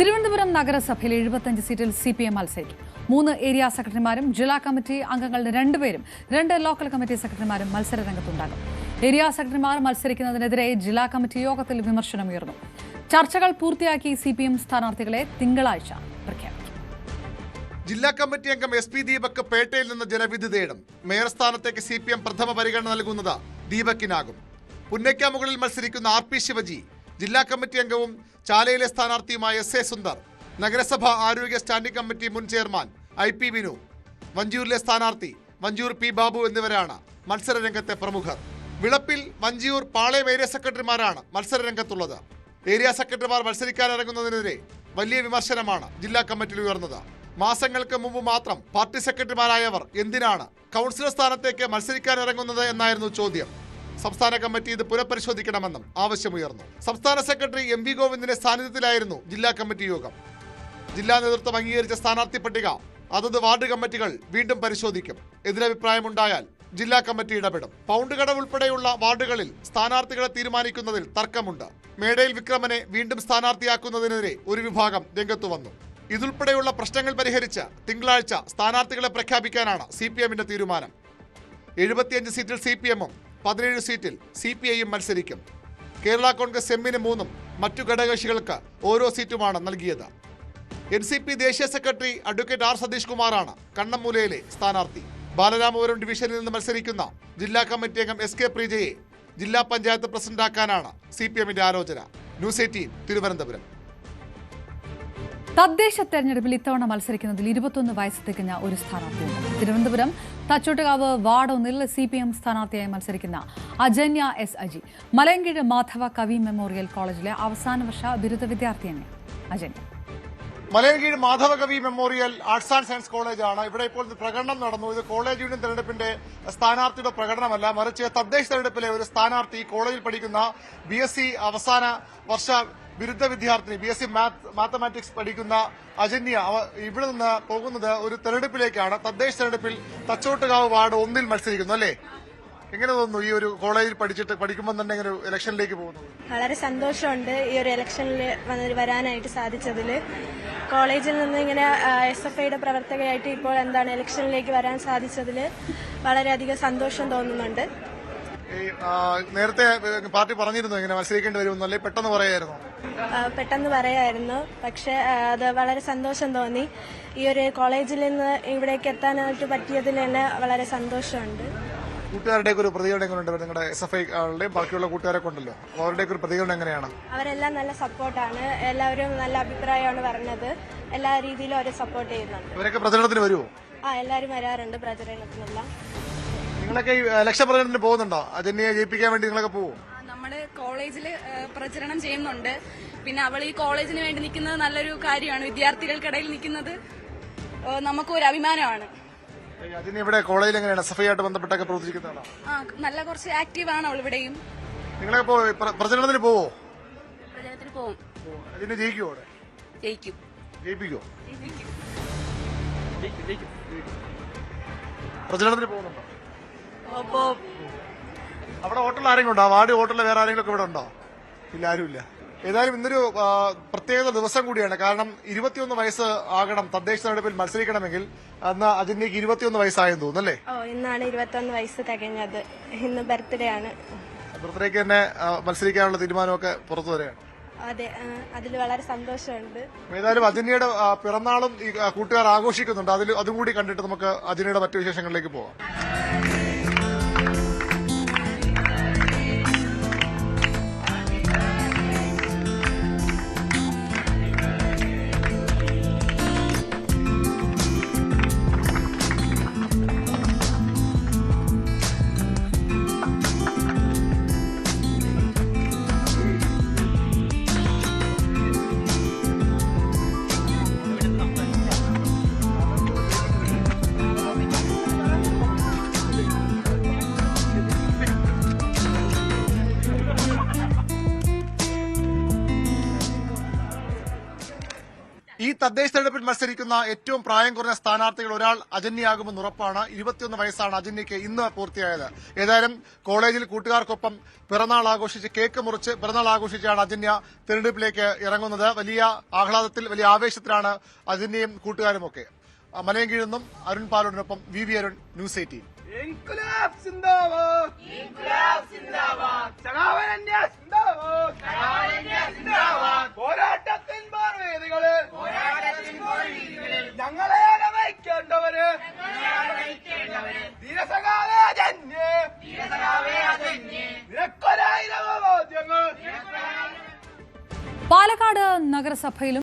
തിരുവനന്തപുരം നഗരസഭയിൽ എഴുപത്തഞ്ച് സീറ്റിൽ സി പി എം മത്സരിക്കും. മൂന്ന് ഏരിയ സെക്രട്ടറിമാരും ജില്ലാ കമ്മിറ്റി അംഗങ്ങളുടെ രണ്ടുപേരും രണ്ട് ലോക്കൽ കമ്മിറ്റി സെക്രട്ടറിമാരും മത്സര രംഗത്തുണ്ടാകും ഏരിയ സെക്രട്ടറിമാർ മത്സരിക്കുന്നതിനെതിരെ ജില്ലാ കമ്മിറ്റി യോഗത്തിൽ വിമർശനമുയർന്നു. ചർച്ചകൾ പൂർത്തിയാക്കി സി പി എം സ്ഥാനാർത്ഥികളെ തിങ്കളാഴ്ച പ്രഖ്യാപിക്കും. ജില്ലാ കമ്മിറ്റി അംഗം എസ് പി ദീപക് പേട്ടയിൽ നിന്ന് ജനവിധി തേടും. മേയർ സ്ഥാനത്തേക്ക് സി പി എം പ്രഥമ പരിഗണന നൽകുന്നത് ദീപക്കിനാകും. പുന്നയ്ക്കാമുകളിൽ മത്സരിക്കുന്ന ആർ പി ശിവജി ജില്ലാ കമ്മിറ്റി അംഗവും ചാലയിലെ സ്ഥാനാർത്ഥിയുമായ എസ് എ സുന്ദർ നഗരസഭ ആരോഗ്യ സ്റ്റാൻഡിംഗ് കമ്മിറ്റി മുൻ ചെയർമാൻ ഐ പി വിനു വഞ്ചിയൂരിലെ സ്ഥാനാർത്ഥി വഞ്ചിയൂർ പി ബാബു എന്നിവരാണ് മത്സരരംഗത്തെ പ്രമുഖർ. വിളപ്പിൽ വഞ്ചിയൂർ പാളയം ഏരിയ സെക്രട്ടറിമാരാണ് മത്സരരംഗത്തുള്ളത് ഏരിയ സെക്രട്ടറിമാർ മത്സരിക്കാനിറങ്ങുന്നതിനെതിരെ വലിയ വിമർശനമാണ് ജില്ലാ കമ്മിറ്റിയിൽ ഉയർന്നത്. മാസങ്ങൾക്ക് മുമ്പ് മാത്രം പാർട്ടി സെക്രട്ടറിമാരായവർ എന്തിനാണ് കൗൺസിലർ സ്ഥാനത്തേക്ക് മത്സരിക്കാനിറങ്ങുന്നത് എന്നായിരുന്നു ചോദ്യം. സംസ്ഥാന കമ്മിറ്റി ഇത് പുനഃപരിശോധിക്കണമെന്നും ആവശ്യമുയർന്നു. സംസ്ഥാന സെക്രട്ടറി എം വി ഗോവിന്ദിന്റെ സാന്നിധ്യത്തിലായിരുന്നു ജില്ലാ കമ്മിറ്റി യോഗം. ജില്ലാ നേതൃത്വം അംഗീകരിച്ച സ്ഥാനാർത്ഥി പട്ടിക അതത് വാർഡ് കമ്മിറ്റികൾ വീണ്ടും പരിശോധിക്കും. എതിരഭിപ്രായമുണ്ടായാൽ ജില്ലാ കമ്മിറ്റി ഇടപെടും. പൗണ്ട് കടവ് ഉൾപ്പെടെയുള്ള വാർഡുകളിൽ സ്ഥാനാർത്ഥികളെ തീരുമാനിക്കുന്നതിൽ തർക്കമുണ്ട്. മേടയിൽ വിക്രമനെ വീണ്ടും സ്ഥാനാർത്ഥിയാക്കുന്നതിനെതിരെ ഒരു വിഭാഗം രംഗത്തു വന്നു. ഇതുൾപ്പെടെയുള്ള പ്രശ്നങ്ങൾ പരിഹരിച്ച് തിങ്കളാഴ്ച സ്ഥാനാർത്ഥികളെ പ്രഖ്യാപിക്കാനാണ് സി തീരുമാനം. എഴുപത്തിയഞ്ച് സീറ്റിൽ സി പി എമ്മും പതിനേഴ് സീറ്റിൽ സി പി ഐയും മത്സരിക്കും. കേരള കോൺഗ്രസ് എമ്മിന് മൂന്നും മറ്റു ഘടകകക്ഷികൾക്ക് ഓരോ സീറ്റുമാണ് നൽകിയത്. എൻ സി പി ദേശീയ സെക്രട്ടറി അഡ്വക്കേറ്റ് ആർ സതീഷ് കുമാറാണ് കണ്ണമ്മൂലയിലെ സ്ഥാനാർത്ഥി. ബാലരാമപുരം ഡിവിഷനിൽ നിന്ന് മത്സരിക്കുന്ന ജില്ലാ കമ്മിറ്റി അംഗം എസ് കെ പ്രീജയെ ജില്ലാ പഞ്ചായത്ത് പ്രസിഡന്റാക്കാനാണ് സി പി എമ്മിന്റെ ആലോചന. News eighteen Thiruvananthapuram. തദ്ദേശ തെരഞ്ഞെടുപ്പിൽ ഇത്തവണ മത്സരിക്കുന്നതിൽ ഇരുപത്തൊന്ന് വയസ്സ് തികഞ്ഞ ഒരു സ്ഥാനാർത്ഥിയുണ്ട്. തിരുവനന്തപുരം തച്ചോട്ടുകാവ് വാർഡ് ഒന്നിൽ സി പി എം സ്ഥാനാർത്ഥിയായി മത്സരിക്കുന്ന അജന്യ എസ് അജി മലയങ്കീഴ് മാധവ കവി മെമ്മോറിയൽ കോളേജിലെ അവസാന വർഷ ബിരുദ വിദ്യാർത്ഥിയാണ് Ajanya. Malayinkeezhu Madhava Kavi memorial arts and science കോളേജാണ്. ഇവിടെ ഇപ്പോൾ പ്രകടനം നടന്നു. ഇത് കോളേജ് യൂണിയൻ തെരഞ്ഞെടുപ്പിന്റെ സ്ഥാനാർത്ഥിയുടെ പ്രകടനമല്ല മറിച്ച് തദ്ദേശ തെരഞ്ഞെടുപ്പിലെ ഒരു സ്ഥാനാർത്ഥി കോളേജിൽ പഠിക്കുന്ന ബി അവസാന വർഷ ബിരുദ വിദ്യാർത്ഥിനി ബി എസ് സി മാത്തമാറ്റിക്സ് പഠിക്കുന്ന അജന്യ ഇവിടെ നിന്ന് പോകുന്നത് ഒരു തെരഞ്ഞെടുപ്പിലേക്കാണ്. തദ്ദേശ തെരഞ്ഞെടുപ്പിൽ തച്ചോട്ടുകാവ് വാർഡ് ഒന്നിൽ മത്സരിക്കുന്നു അല്ലേ? എങ്ങനെ തോന്നുന്നു ഈ ഒരു കോളേജിൽ പഠിച്ചിട്ട് പഠിക്കുമ്പോൾ തന്നെ ഇങ്ങനെ ഇലക്ഷനിലേക്ക് പോകുന്നത് വളരെ സന്തോഷമുണ്ട് ഈ ഒരു ഇലക്ഷനിൽ വരാനായിട്ട് സാധിച്ചതിൽ കോളേജിൽ നിന്ന് ഇങ്ങനെ എസ് എഫ് ഐയുടെ പ്രവർത്തകയായിട്ട് ഇപ്പോൾ എന്താണ് ഇലക്ഷനിലേക്ക് വരാൻ സാധിച്ചതിൽ വളരെയധികം സന്തോഷം തോന്നുന്നുണ്ട്. ഈ നേരത്തെ പാർട്ടി പറഞ്ഞിരുന്നു ഇങ്ങനെ മത്സരിക്കേണ്ടി വരുമെന്ന് അല്ലെ പെട്ടെന്ന് പറയായിരുന്നു. പെട്ടെന്ന് പറയായിരുന്നു. പക്ഷെ അത് വളരെ സന്തോഷം തോന്നി. ഈ ഒരു കോളേജിൽ നിന്ന് ഇവിടേക്ക് എത്താനായിട്ട് പറ്റിയതിൽ തന്നെ വളരെ സന്തോഷമുണ്ട്. കൂട്ടുകാരുടെ ഒരു പ്രതികരണം എങ്ങനെയുണ്ട്? നിങ്ങളുടെ എസ് എഫ് ഐകളുടെയും ബാക്കിയുള്ള കൂട്ടുകാരെ കൊണ്ടല്ലോ അവരുടെ ഒരു പ്രതികരണം എങ്ങനെയാണ്? അവരെല്ലാം നല്ല സപ്പോർട്ടാണ്. എല്ലാവരും നല്ല അഭിപ്രായമാണ് പറഞ്ഞത്. എല്ലാ രീതിയിലും അവരെ സപ്പോർട്ട് ചെയ്യുന്നുണ്ട്. അവരൊക്കെ പ്രചരണത്തിന് വരുമോ ആ എല്ലാവരും വരാറുണ്ട് പ്രചരണത്തിനെല്ലാം. നിങ്ങളൊക്കെ ഈ ഇലക്ഷൻ പ്രചരണത്തിന് പോകുന്നുണ്ടോ? അജന്യെ ജയിപ്പിക്കാൻ വേണ്ടി നിങ്ങളൊക്കെ പോകും നമ്മൾ കോളേജിൽ പ്രചരണം ചെയ്യുന്നുണ്ട്. പിന്നെ അവൾ ഈ കോളേജിന് വേണ്ടി നിൽക്കുന്നത് നല്ലൊരു കാര്യമാണ്. വിദ്യാർത്ഥികൾക്കിടയിൽ നിൽക്കുന്നത് നമുക്ക് ഒരു അഭിമാനമാണ്. അതിന് ഇവിടെ കോളേജിൽ എങ്ങനെയാണ്? എസ് എഫ് ഐ ആയിട്ട് ബന്ധപ്പെട്ടൊക്കെ പ്രവർത്തിക്കുന്നതാണോ? ആ നല്ല കുറച്ച് ആക്റ്റീവ് ആണ് അവൾ ഇവിടെയും. നിങ്ങളെ പ്രചരണത്തിന് പോവോ? പ്രചരണത്തിന് പോവും. അജന്യ ജയിക്കുമോ അവിടെ? ജയിക്കും. ജയിപ്പിക്കോ പ്രചരണത്തിന് പോകുന്നുണ്ടോ? അപ്പോ അവിടെ ഹോട്ടലിൽ ആരെങ്കിലും ഉണ്ടോ വാർഡ് ഹോട്ടലിൽ വേറെ ആരെങ്കിലും ഒക്കെ ഇവിടെ ഉണ്ടോ? ഇല്ല ആരുമില്ല. ഏതായാലും ഇന്നൊരു പ്രത്യേക ദിവസം കൂടിയാണ്. കാരണം ഇരുപത്തിയൊന്ന് വയസ്സ് ആകണം. തദ്ദേശ തെരഞ്ഞെടുപ്പിൽ മത്സരിക്കണമെങ്കിൽ അന്ന് അജന്യക്ക് ഇരുപത്തിയൊന്ന് വയസ്സായെന്ന് തോന്നുന്നു അല്ലേ? ഓ ഇന്നാണ് ഇരുപത്തിയൊന്ന് വയസ്സ് തികഞ്ഞത്. ഇന്ന് ബർത്ത്ഡേ ആണ്. ബർത്ത്ഡേക്ക് തന്നെ മത്സരിക്കാനുള്ള തീരുമാനമൊക്കെ പുറത്തു വരെയാണ് അതെ അതിൽ വളരെ സന്തോഷമുണ്ട്. ഏതായാലും അജന്യയുടെ ആ, പിറന്നാളും ഈ കൂട്ടുകാർ ആഘോഷിക്കുന്നുണ്ട്. അതിൽ അതും കൂടി കണ്ടിട്ട് നമുക്ക് അജന്യയുടെ മറ്റു വിശേഷങ്ങളിലേക്ക് പോവാം. ഈ തദ്ദേശ തെരഞ്ഞെടുപ്പിൽ മത്സരിക്കുന്ന ഏറ്റവും പ്രായം കുറഞ്ഞ സ്ഥാനാർത്ഥികൾ ഒരാൾ അജന്യയാകുമെന്ന് ഉറപ്പാണ്. ഇരുപത്തിയൊന്ന് വയസ്സാണ് അജന്യയ്ക്ക് ഇന്ന് പൂർത്തിയായത്. ഏതായാലും കോളേജിൽ കൂട്ടുകാർക്കൊപ്പം പിറന്നാൾ ആഘോഷിച്ച് കേക്ക് മുറിച്ച് പിറന്നാൾ ആഘോഷിച്ചാണ് അജന്യ തെരഞ്ഞെടുപ്പിലേക്ക് ഇറങ്ങുന്നത്. വലിയ ആഹ്ലാദത്തിൽ വലിയ ആവേശത്തിലാണ് അജന്യയും കൂട്ടുകാരുമൊക്കെ മലയങ്കീഴിൽ നിന്നും Arun പാലോടിനൊപ്പം V V Arun news eighteen. നഗരസഭയിലും